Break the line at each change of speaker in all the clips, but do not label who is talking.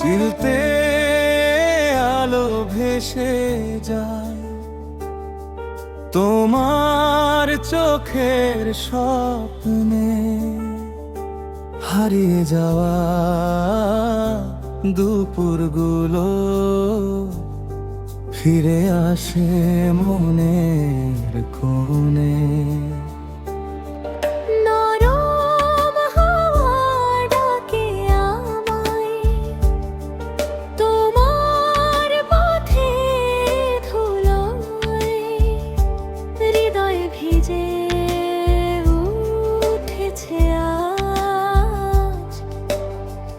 চিলতে আলো ভেসে যায়। তোমার চোখের স্বপ্নে হারিয়ে যাওয়া দুপুরগুলো ফিরে আসে মনের কোণে
ভিজে উঠেছে আজ।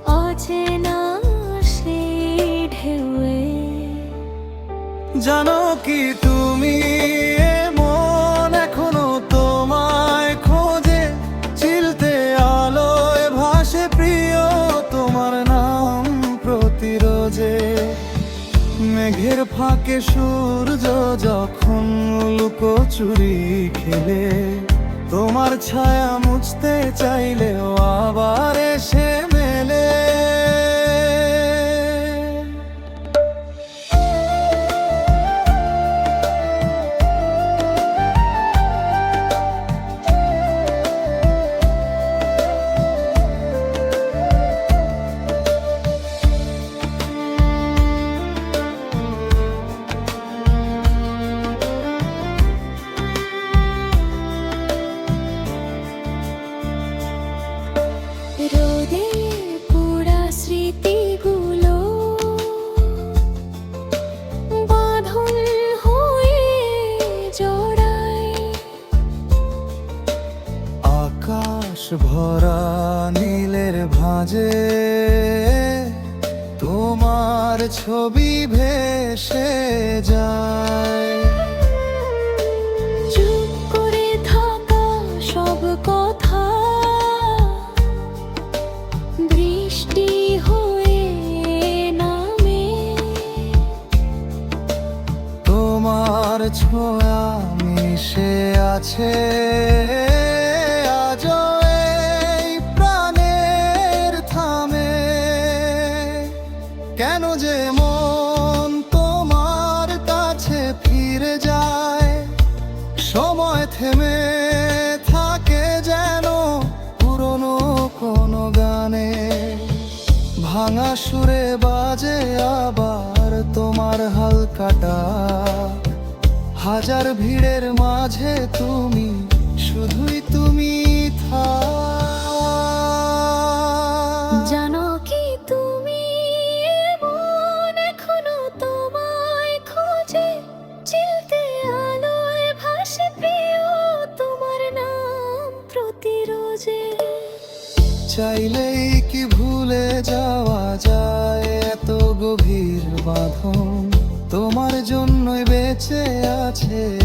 অচেনা সেই ঢেউয়ে।
জানো কি তুমি তোমার নাম প্রতিরোজে। মেঘের ফাঁকে সূর্য যখন লুকোচুরি খেলে তোমার ছায়া মুছতে চাইলেও আবার এসে ভরা নীলের ভাঁজে তোমার ছবি ভেসে যায়।
চুপ করে থাকা সব কথা বৃষ্টি হয়ে নামে।
তোমার ছোঁয়া মিশে আছে। কেন যে মন তোমার কাছে ফিরে যায়? সময় থেমে থাকে যেন পুরনো কোনো গানে। ভাঙা সুরে বাজে আবার তোমার হালকাটা। হাজার ভিড়ের মাঝে তুমি চাইলেই কি ভুলে যাওয়া যায়? এত গভীর বাঁধন তোমার জন্যই বেঁচে আছে।